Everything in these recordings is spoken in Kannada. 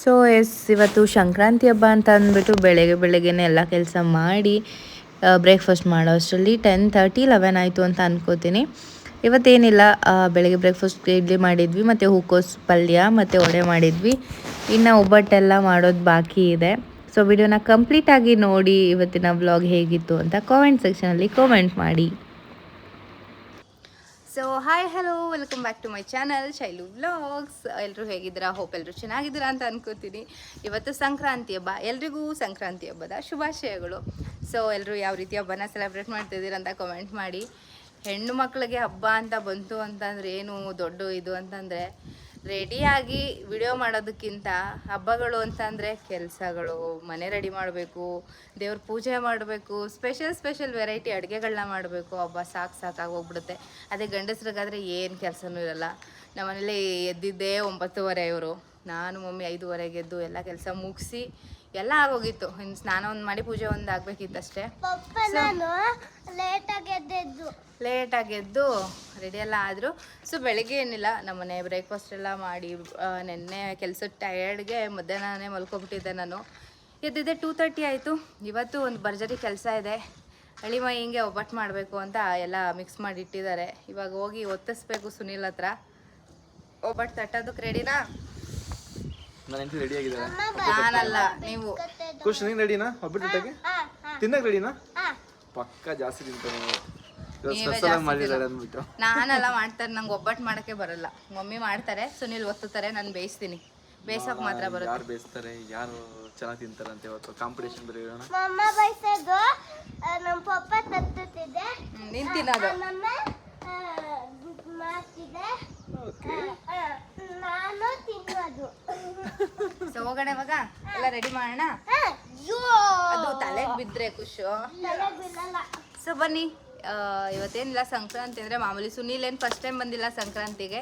ಸೊ ಎಸ್ ಇವತ್ತು ಸಂಕ್ರಾಂತಿ ಹಬ್ಬ ಅಂತ ಅಂದ್ಬಿಟ್ಟು ಬೆಳಗ್ಗೆ ಬೆಳಗ್ಗೆನೇ ಎಲ್ಲ ಕೆಲಸ ಮಾಡಿ ಬ್ರೇಕ್ಫಾಸ್ಟ್ ಮಾಡೋ ಅಷ್ಟರಲ್ಲಿ ಟೆನ್ ತರ್ಟಿ ಲೆವೆನ್ ಆಯಿತು ಅಂತ ಅನ್ಕೋತೀನಿ. ಇವತ್ತೇನಿಲ್ಲ ಬೆಳಗ್ಗೆ ಬ್ರೇಕ್ಫಾಸ್ಟ್ ಇಡ್ಲಿ ಮಾಡಿದ್ವಿ, ಮತ್ತು ಹೂಕೋಸು ಪಲ್ಯ, ಮತ್ತು ವಡೆ ಮಾಡಿದ್ವಿ. ಇನ್ನು ಒಬ್ಬಟ್ಟೆಲ್ಲ ಮಾಡೋದು ಬಾಕಿ ಇದೆ. ಸೊ ವಿಡಿಯೋನ ಕಂಪ್ಲೀಟಾಗಿ ನೋಡಿ ಇವತ್ತಿನ ವ್ಲಾಗ್ ಹೇಗಿತ್ತು ಅಂತ ಕಾಮೆಂಟ್ ಸೆಕ್ಷನಲ್ಲಿ ಕಾಮೆಂಟ್ ಮಾಡಿ. So hi hello welcome back to my channel Shailu vlogs ಎಲ್ಲರೂ ಹೇಗಿದ್ದೀರಾ? ಹೋಪ್ ಎಲ್ಲರೂ ಚೆನ್ನಾಗಿದ್ದೀರಾ ಅಂತ ಅನ್ಕೋತೀನಿ. ಇವತ್ತು ಸಂಕ್ರಾಂತಿ ಹಬ್ಬ, ಎಲ್ರಿಗೂ ಸಂಕ್ರಾಂತಿ ಹಬ್ಬದ ಶುಭಾಶಯಗಳು. ಸೊ ಎಲ್ಲರೂ ಯಾವ ರೀತಿ ಹಬ್ಬನ ಸೆಲೆಬ್ರೇಟ್ ಮಾಡ್ತಿದ್ದೀರಾ ಅಂತ ಕಮೆಂಟ್ ಮಾಡಿ. ಹೆಣ್ಣು ಮಕ್ಕಳಿಗೆ ಹಬ್ಬ ಅಂತ ಬಂತು ಅಂತಂದ್ರೆ ಏನು ದೊಡ್ಡ ಇದು ಅಂತಂದರೆ ರೆಡಿಯಾಗಿ ವಿಡಿಯೋ ಮಾಡೋದಕ್ಕಿಂತ ಹಬ್ಬಗಳು ಅಂತಂದರೆ ಕೆಲಸಗಳು, ಮನೆ ರೆಡಿ ಮಾಡಬೇಕು, ದೇವ್ರ ಪೂಜೆ ಮಾಡಬೇಕು ಸ್ಪೆಷಲ್ ಸ್ಪೆಷಲ್ ವೆರೈಟಿ ಅಡುಗೆಗಳನ್ನ ಮಾಡಬೇಕು. ಹಬ್ಬ ಸಾಕು ಸಾಕಾಗಿ ಹೋಗ್ಬಿಡುತ್ತೆ. ಅದೇ ಗಂಡಸ್ರಿಗಾದರೆ ಏನು ಕೆಲಸನೂ ಇರಲ್ಲ. ನಮ್ಮನೇಲಿ ಎದ್ದಿದ್ದೇ ಒಂಬತ್ತುವರೆ ಇವರು. ನಾನು, ಮಮ್ಮಿ ಐದೂವರೆಗೆ ಎದ್ದು ಎಲ್ಲ ಕೆಲಸ ಮುಗಿಸಿ ಎಲ್ಲ ಆಗೋಗಿತ್ತು. ಇನ್ನು ಸ್ನಾನ ಒಂದು ಮಾಡಿ ಪೂಜೆ ಒಂದು ಆಗಬೇಕಿತ್ತಷ್ಟೇ ಲೇಟಾಗಿ ಲೇಟಾಗಿ ಎದ್ದು ರೆಡಿ ಎಲ್ಲ ಆದ್ರು. ಸೊ ಬೆಳಗ್ಗೆ ಏನಿಲ್ಲ ನಮ್ಮನೆ ಬ್ರೇಕ್ಫಾಸ್ಟ್ ಎಲ್ಲ ಮಾಡಿ ನಿನ್ನೆ ನೆನ್ನೆ ಕೆಲಸದ ಟಯರ್ಡ್ಗೆ ಮಧ್ಯಾಹ್ನನೇ ಮಲ್ಕೊಬಿಟ್ಟಿದ್ದೆ ನಾನು. ಎದ್ದಿದ್ದೆ ಟೂ ತರ್ಟಿ ಆಯಿತು. ಇವತ್ತು ಒಂದು ಭರ್ಜರಿ ಕೆಲಸ ಇದೆ. ಅಳಿಮ ಹಿಂಗೆ ಒಬ್ಬಟ್ಟು ಮಾಡಬೇಕು ಅಂತ ಎಲ್ಲ ಮಿಕ್ಸ್ ಮಾಡಿ ಇಟ್ಟಿದ್ದಾರೆ. ಇವಾಗ ಹೋಗಿ ಒತ್ತಿಸ್ಬೇಕು ಸುನಿಲ್ ಹತ್ರ. ಒಬ್ಬಟ್ಟು ತಟ್ಟೋದಕ್ಕೆ ರೆಡಿನಾ ನನ್ನ ಹೆಂಡತಿ ರೆಡಿ ಆಗಿದ್ದಾರೆ ನಾನಲ್ಲ ನೀವು. ಖುಷ್ ನೀನು ರೆಡಿನಾ ಒಬ್ಬಟ್ಟು ಊಟಕ್ಕೆ ಹಾ ಹಾ ರೆಡಿನಾ ಹಾ. ಪಕ್ಕ ಜಾಸ್ತಿ ತಿಂತಾನೆ ನಾನೆಲ್ಲ ಮಾಡ್ತಾರೆ ನಂಗೆ ಒಬ್ಬಟ್ಟು ಮಾಡಕ್ಕೆ ಬರಲ್ಲ. ಮಮ್ಮಿ ಮಾಡ್ತಾರೆ ಸುನಿಲ್ ಒತ್ತುತ್ತಾರೆ ನಾನು ಬೇಯಿಸ್ತೀನಿ. ಬೇಯಿಸೋಕೆ ಮಾತ್ರ ಬರುತ್ತೆ. ಯಾರು ಬೇಯಿಸ್ತಾರೆ ಯಾರು ಚೆನ್ನಾಗಿ ತಿಂತಾರೆ ಅಂತ ಇವತ್ತು ಕಾಂಪಿಟೇಷನ್ ಬೇರೆ ಇರೋಣ ಮಮ್ಮ ಬಯಸೋದು ನಮ್ಮ ಪಪ್ಪ ತತ್ತುತ್ತಿದೆ. ಹ್ಮ್, ನೀನ್ ತಿನ್ನೋದು ಮಮ್ಮ ಆ, ಮಾಡ್ತಿದೆ ಆ, ನಾನು ತಿನ್ನೋದು ಸೊ ಹೋಗೋಣ ಇವಾಗ? ಎಲ್ಲ ರೆಡಿ ಮಾಡೋಣ? ಅದು ತಲೆಗೆ ಬಿದ್ರೆ ಖುಷು. ಸೊ ಬನ್ನಿ ಇವತ್ತೇನಿಲ್ಲ ಸಂಕ್ರಾಂತಿ ಅಂದರೆ ಮಾಮೂಲಿ ಸುನೀಲ್ ಏನು ಫಸ್ಟ್ ಟೈಮ್ ಬಂದಿಲ್ಲ ಸಂಕ್ರಾಂತಿಗೆ.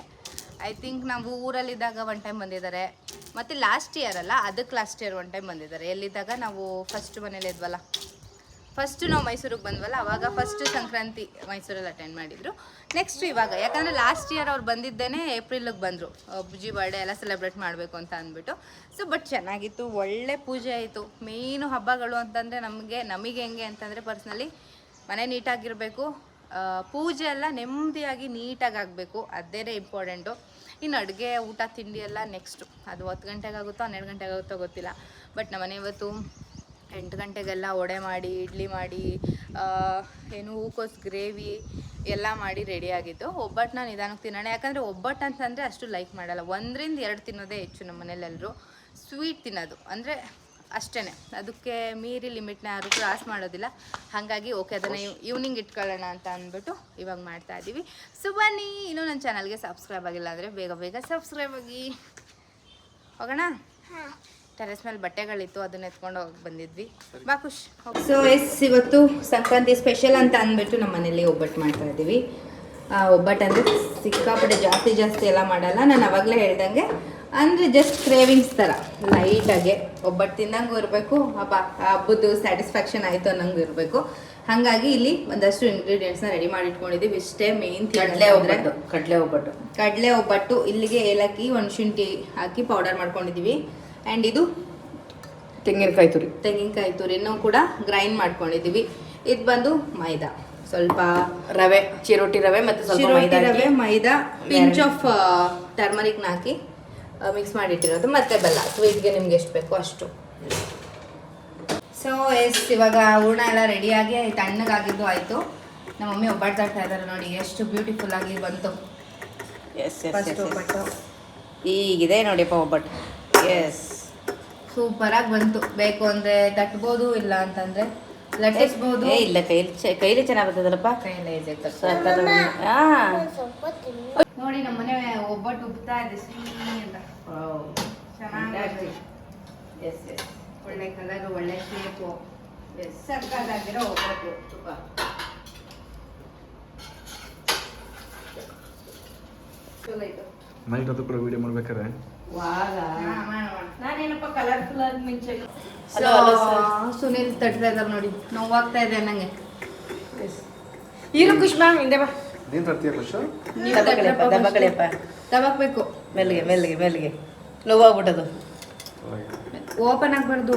ಐ ಥಿಂಕ್ ನಾವು ಊರಲ್ಲಿದ್ದಾಗ ಒನ್ ಟೈಮ್ ಬಂದಿದ್ದಾರೆ. ಮತ್ತು ಲಾಸ್ಟ್ ಇಯರ್ ಅಲ್ಲ ಅದಕ್ಕೆ ಲಾಸ್ಟ್ ಇಯರ್ ಒನ್ ಟೈಮ್ ಬಂದಿದ್ದಾರೆ. ಎಲ್ಲಿದ್ದಾಗ ನಾವು ಫಸ್ಟ್ ಮನೇಲಿ ಇದ್ವಲ್ಲ? ಫಸ್ಟು ನಾವು ಮೈಸೂರಿಗೆ ಬಂದ್ವಲ್ಲ, ಅವಾಗ ಫಸ್ಟ್ ಸಂಕ್ರಾಂತಿ ಮೈಸೂರಲ್ಲಿ ಅಟೆಂಡ್ ಮಾಡಿದ್ರು. ನೆಕ್ಸ್ಟ್ ಇವಾಗ, ಯಾಕಂದರೆ ಲಾಸ್ಟ್ ಇಯರ್ ಅವ್ರು ಬಂದಿದ್ದೇನೆ ಏಪ್ರಿಲಿಗೆ ಬಂದರು. ಬುಜ್ಜಿ ಬರ್ಡೇ ಎಲ್ಲ ಸೆಲೆಬ್ರೇಟ್ ಮಾಡಬೇಕು ಅಂತ ಅಂದ್ಬಿಟ್ಟು. ಸೊ ಬಟ್ ಚೆನ್ನಾಗಿತ್ತು, ಒಳ್ಳೆ ಪೂಜೆ ಆಯಿತು. ಮೇಯ್ನು ಹಬ್ಬಗಳು ಅಂತಂದರೆ ನಮಗೆ ನಮಗೆ ಹೆಂಗೆ ಅಂತಂದರೆ ಪರ್ಸ್ನಲಿ ಮನೆ ನೀಟಾಗಿರಬೇಕು ಪೂಜೆ ಎಲ್ಲ ನೆಮ್ಮದಿಯಾಗಿ ನೀಟಾಗಿ ಆಗಬೇಕು. ಅದೇನೇ ಇಂಪಾರ್ಟೆಂಟು ಇನ್ನು ಅಡುಗೆ, ಊಟ, ತಿಂಡಿ ಎಲ್ಲ ನೆಕ್ಸ್ಟು ಅದು ಹತ್ತು ಗಂಟೆಗೆ ಆಗುತ್ತೋ, ಹನ್ನೆರಡು ಗಂಟೆಗೆ ಆಗುತ್ತೋ ಗೊತ್ತಿಲ್ಲ. ಬಟ್ ನಮ್ಮನೆ ಇವತ್ತು ಎಂಟು ಗಂಟೆಗೆಲ್ಲ ವಡೆ ಮಾಡಿ ಇಡ್ಲಿ ಮಾಡಿ ಏನು ಹೂಕೋಸು ಗ್ರೇವಿ ಎಲ್ಲ ಮಾಡಿ ರೆಡಿಯಾಗಿತ್ತು ಒಬ್ಬಟ್ಟನ್ನ ನಿಧಾನಕ್ಕೆ ತಿನ್ನೋಣ. ಯಾಕಂದರೆ ಒಬ್ಬಟ್ಟು ಅಂತಂದರೆ ಅಷ್ಟು ಲೈಕ್ ಮಾಡಲ್ಲ. ಒಂದರಿಂದ ಎರಡು ತಿನ್ನೋದೇ ಹೆಚ್ಚು ನಮ್ಮ ಮನೇಲೆಲ್ಲರೂ ಸ್ವೀಟ್ ತಿನ್ನೋದು. ಅಂದರೆ ಅಷ್ಟೇ ಅದಕ್ಕೆ ಮೀರಿ ಲಿಮಿಟ್ನ ಯಾರು ಕ್ರಾಸ್ ಮಾಡೋದಿಲ್ಲ. ಹಾಗಾಗಿ ಓಕೆ ಅದನ್ನು ಈವ್ನಿಂಗ್ ಇಟ್ಕೊಳ್ಳೋಣ ಅಂತ ಅಂದ್ಬಿಟ್ಟು ಇವಾಗ ಮಾಡ್ತಾ ಇದ್ದೀವಿ ಸೊ ಬನ್ನಿ ಇನ್ನೂ ನನ್ನ ಚಾನಲ್ಗೆ ಸಬ್ಸ್ಕ್ರೈಬ್ ಆಗಿಲ್ಲ ಅಂದರೆ ಬೇಗ ಬೇಗ ಸಬ್ಸ್ಕ್ರೈಬ್ ಆಗಿ. ಹೋಗೋಣ? ಟೆರೆಸ್ ಮೇಲೆ ಬಟ್ಟೆಗಳಿತ್ತು ಅದನ್ನ ಎತ್ಕೊಂಡು ಹೋಗಿ ಬಂದಿದ್ವಿ. ಬಾ ಖುಷ್ ಸೊ ಎಸ್ ಇವತ್ತು ಸಂಕ್ರಾಂತಿ ಸ್ಪೆಷಲ್ ಅಂತ ಅಂದ್ಬಿಟ್ಟು ನಮ್ಮ ಮನೇಲಿ ಒಬ್ಬಟ್ಟು ಮಾಡ್ತಾ ಇದ್ದೀವಿ. ಆ, ಒಬ್ಬಟ್ಟು ಅಂದರೆ ಸಿಕ್ಕಾಪಟ್ಟೆ ಜಾಸ್ತಿ ಜಾಸ್ತಿ ಎಲ್ಲ ಮಾಡಲ್ಲ. ನಾನು ಅವಾಗಲೇ ಹೇಳ್ದಂಗೆ ಅಂದರೆ ಜಸ್ಟ್ ಕ್ರೇವಿಂಗ್ಸ್ ಥರ ಲೈಟಾಗೆ ಒಬ್ಬಟ್ಟು ತಿನ್ನಂಗೂ ಇರಬೇಕು ಹಬ್ಬ ಆ ಹಬ್ಬದ್ದು ಸ್ಯಾಟಿಸ್ಫ್ಯಾಕ್ಷನ್ ಆಯಿತು ಅನ್ನಂಗೂ ಇರಬೇಕು. ಹಾಗಾಗಿ ಇಲ್ಲಿ ಒಂದಷ್ಟು ಇಂಗ್ರೀಡಿಯೆಂಟ್ಸ್ನ ರೆಡಿ ಮಾಡಿ ಇಟ್ಕೊಂಡಿದ್ದೀವಿ ಇಷ್ಟೇ ಮೇನ್ ಕಡಲೆ ಒಬ್ಬಟ್ಟು ಕಡಲೆ ಒಬ್ಬಟ್ಟು. ಕಡಲೆ ಒಬ್ಬಟ್ಟು ಇಲ್ಲಿಗೆ ಏಲಕ್ಕಿ ಒಂದು ಶುಂಠಿ ಹಾಕಿ ಪೌಡರ್ ಮಾಡ್ಕೊಂಡಿದ್ದೀವಿ. ಆ್ಯಂಡ್ ಇದು ತೆಂಗಿನಕಾಯಿ ತುರಿ. ತೆಂಗಿನಕಾಯಿ ತುರಿನೂ ಕೂಡ ಗ್ರೈಂಡ್ ಮಾಡ್ಕೊಂಡಿದ್ದೀವಿ. ಇದು ಬಂದು ಮೈದಾ. ಸ್ವಲ್ಪ ರವೆ ಚಿರೋಟಿ ರವೆ ಮತ್ತು ಸ್ವಲ್ಪ ಚಿರೋಟಿ ಮೈದಾ ರವೆ ಮೈದಾ ಪಿಂಚ್ ಆಫ್ ಟರ್ಮರಿಕ್ನ ಹಾಕಿ ಮಿಕ್ಸ್ ಮಾಡಿಟ್ಟಿರೋದು. ಮತ್ತೆ ಬೆಲ್ಲ. ಸ್ವೀಟ್ಗೆ ನಿಮ್ಗೆ ಎಷ್ಟು ಬೇಕೋ ಅಷ್ಟು. ಸೊ ಎಸ್ ಇವಾಗ ಹೂರ್ಣ ಎಲ್ಲ ರೆಡಿಯಾಗಿ ತಣ್ಣಗಾಗಿದ್ದು ಆಯಿತು. ನಮ್ಮ ಮಮ್ಮಿ ಒಬ್ಬಟ್ಟು ತರ್ತಾ ಇದ್ದಾರೆ ನೋಡಿ ಎಷ್ಟು ಬ್ಯೂಟಿಫುಲ್ ಆಗಿ ಬಂತು. ಎಸ್ ಎಸ್ ಈಗಿದೆ ನೋಡಿಪ್ಪ ಒಬ್ಬಟ್ಟು. ಎಸ್ ಸೂಪರಾಗಿ ಬಂತು. ಬೇಕು ಅಂದ್ರೆ ತಟ್ಬೋದು ಇಲ್ಲ ಅಂತಂದ್ರೆ ಲಟ್ಟಿಸ್ಬೋದು. ಏ ಇಲ್ಲ ಕೈಲಿ ಚೆ- ಕೈಲಿ ಚೆನ್ನಾಗಿ ಬರ್ತದಲ್ಲಪ್ಪ. ಕೈಲಿ ಇದೆ ಹಾಂ ನೋಡಿ ನಮ್ಮನೆ ಒಬ್ಬಟ್ಟು ಉಬ್ತಾ ಇದೆ. ಅಂತ. ಚೆನ್ನಾಗಿ ಎಸ್ ಎಸ್ ಒಳ್ಳೆ ಕಲರ್ ಒಳ್ಳೆ ಶೇಪು ಎಸ್ ಒಬ್ಬಟ್ಟು. ತುಪ್ಪ. ನೈಟ್ ಅದು ಕೂಡ ವಿಡಿಯೋ ಮಾಡ್ಬೇಕಾರೆ ವಾಗ ಹಾ, ಮಾಡು, ಮಾಡು. ನಾನೇನಪ್ಪ ಕಲರ್ಫುಲ್ ಆಗಿ ಮಿಂಚೆ. ಸುನೀಲ್ ತಟ್ತಾ ಇದ್ದಾರೆ ನೋಡಿ. ನೋವಾಗ್ತಾ ಇದೆ ನಂಗೆ. ಇರು ಕುಷ್ಮಾ ಹಿಂದೆ ಬಾ. ನೀನ್ ತರ್ತೀಯ ಖುಷ್ ದಬಗಳಿಯಪ್ಪ ತಬಕ್ಬೇಕು ಮೆಲ್ಲಿಗೆ ಮೆಲ್ಲಿಗೆ ಮೆಲ್ಲಿಗೆ. ನೋವಾಗ್ಬಿಟ್ಟದು. ಓಪನ್ ಆಗ್ಬಾರ್ದು.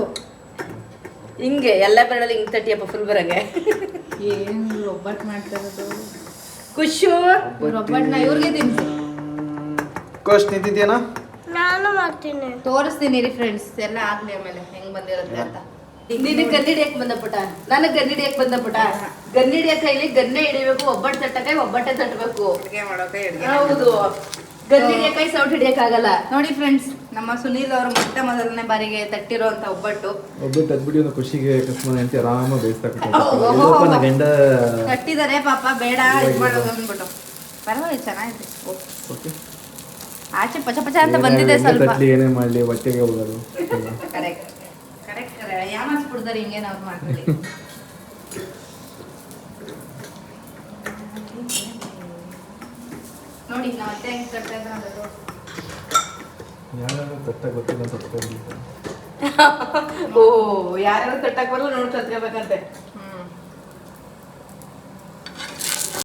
ಹಿಂಗೆ ಎಲ್ಲ ಬೆರಳಲ್ಲಿ ಹಿಂಗೆ ತಟ್ಟಿಯಪ್ಪ ಫುಲ್ ಬರಂಗೆ. ಏನು ಒಬ್ಬಟ್ಟು ಮಾಡ್ತಾ ಇರೋದು? ಖುಷು ಒಬ್ಬಟ್ಟನ್ನ ಇವ್ರಿಗೆ ತಿನ್ಸಿ. ಖುಷ್ ನಿಂತಿದ್ಯೇನಾ? ಮಾಡ್ತೀನಿ. ತೋರಿಸ್ತೀನಿ ರೀ ಫ್ರೆಂಡ್ಸ್ ಎಲ್ಲ ಆಗ್ಲಿ ಆಮೇಲೆ ಹೆಂಗ್ ಬಂದಿರುತ್ತೆ ಅಂತ. ನಿನಗೆ ಗನ್ನಿಡಿಯಕ್ ಬಂದ ಪುಟ ನನಗೆ ಗನ್ನಿಡಿಯಕ್ ಬಂದ ಪುಟ ಗನ್ನಿಡಿಯ ಕೈಲಿ? ಗನ್ನೆ ಹಿಡಿಬೇಕು ಒಬ್ಬಟ್ಟು ತಟ್ಟಕೈ ಒಬ್ಬಟ್ಟೆ ತಟ್ಟಬೇಕು. ಅಡುಗೆ ಮಾಡೋಕೆ ಹೌದು. ಗನ್ನಿಡಿಯ ಕೈ ಸೌಟ್ ಹಿಡಿಯಕ್ ಆಗಲ್ಲ ನೋಡಿ ಫ್ರೆಂಡ್ಸ್ ನಮ್ಮ ಸುನೀಲ್ ಅವರು ಮೊಟ್ಟ ಮೊದಲನೇ ಬಾರಿಗೆ ತಟ್ಟಿರುವಂತ ಒಬ್ಬಟ್ಟು. ಒಬ್ಬಟ್ಟು ಅದ್ಬಿಡಿ ಒಂದು ಖುಷಿಗೆ ಕಸ್ಮನ ಅಂತ ಆರಾಮ ಬೇಯಿಸ್ತಾ ಗಂಡ ತಟ್ಟಿದ್ದಾರೆ ಪಾಪ ಬೇಡ ಇದು ಮಾಡೋದು ಅಂದ್ಬಿಟ್ಟು. ಪರವಾಗಿಲ್ಲ ಚೆನ್ನಾಗಿದೆ. ಓಕೆ. ಆಚೆ ಪಚ ಪಚ ಅಂತ ಬಂದಿದೆ ಸ್ವಲ್ಪ. ಏನೇ ಮಾಡಲಿ ಹೊಟ್ಟೆಗೆ ಹೋಗೋದು. ಕರೆಕ್ಟ್ ಹಿಂಗೆ ನಾವು ಮಾಡ್ಕೊಳ್ಳಿ. ನೋಡಿ ನಾವು ಅತ್ತೆ ಹೆಂಗೆ ಅದು ಯಾರು ಗೊತ್ತಿಲ್ಲ ಅಂತ ಓ ಯಾರ್ಯಾರು ತಟ್ಟಕ್ ಬರಲ್ಲ ನೋಡಿ